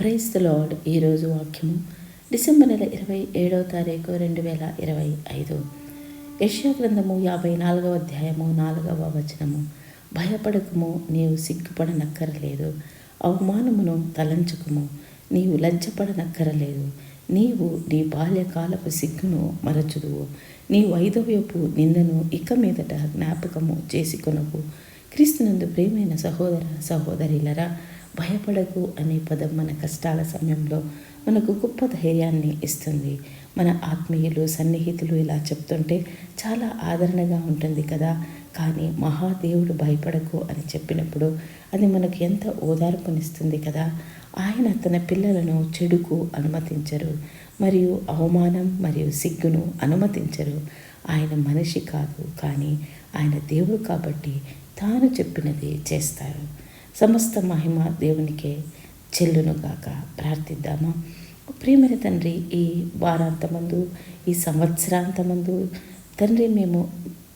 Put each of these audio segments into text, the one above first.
Praise lord ఈరోజు వాక్యము December నెల ఇరవై ఏడవ తారీఖు రెండు వేల ఇరవై ఐదు. యష్యా గ్రంథము యాభై నాలుగవ అధ్యాయము నాలుగవ వచనము. భయపడకము నీవు సిగ్గుపడనక్కరలేదు. అవమానమును తలంచుకుము నీవు లంచపడనక్కరలేదు నీవు నీ బాల్యకాలపు సిగ్గును మరచుదువు. నీవు వైదవ్యపు నిందను ఇక మీదట జ్ఞాపకము చేసుకొనకు క్రీస్తునందు ప్రేమైన సహోదర సహోదరులరా భయపడకు అనే పదం మన కష్టాల సమయంలో మనకు గొప్ప ధైర్యాన్ని ఇస్తుంది. మన ఆత్మీయులు సన్నిహితులు ఇలా చెప్తుంటే చాలా ఆదరణగా ఉంటుంది కదా. కానీ మహాదేవుడు భయపడకు అని చెప్పినప్పుడు అది మనకు ఎంత ఓదార్పునిస్తుంది కదా. ఆయన తన పిల్లలను చెడుకు అనుమతించరు మరియు అవమానం మరియు సిగ్గును అనుమతించరు. ఆయన మనిషి కాదు కానీ ఆయన దేవుడు కాబట్టి తాను చెప్పినది చేస్తారు. సమస్త మహిమ దేవునికే చెల్లునుగాక ప్రార్థిద్దామా? ప్రియమైన తండ్రి ఈ వారాంతమందు ఈ సంవత్సరాంతమందు తండ్రి మేము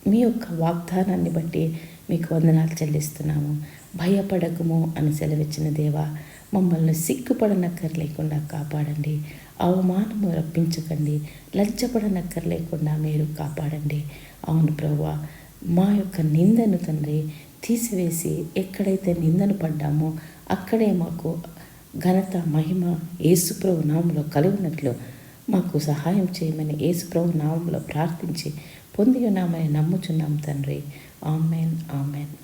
మీ యొక్క వాగ్దానాన్ని బట్టి మీకు వందనాలు చెల్లిస్తున్నాము. భయపడకము అని సెలవిచ్చిన దేవా మమ్మల్ని సిగ్గుపడనక్కర్లేకుండా కాపాడండి. అవమానము రప్పించకండి. లంచపడనక్కర్లేకుండా మీరు కాపాడండి. అవును ప్రభా మా యొక్క నిందను తండ్రి తీసివేసి ఎక్కడైతే నిందను పడ్డామో అక్కడే మాకు ఘనత మహిమ యేసుప్రభు నామంలో కలిగినట్లు మాకు సహాయం చేయమని యేసుప్రభు నామంలో ప్రార్థించి పొంది ఉన్నామని నమ్ముచున్నాం తండ్రి. Amen amen amen.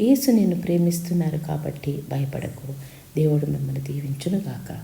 యేసు నిన్ను ప్రేమిస్తున్నారు కాబట్టి భయపడకు. దేవుడు మిమ్మల్ని దీవించునుగాక.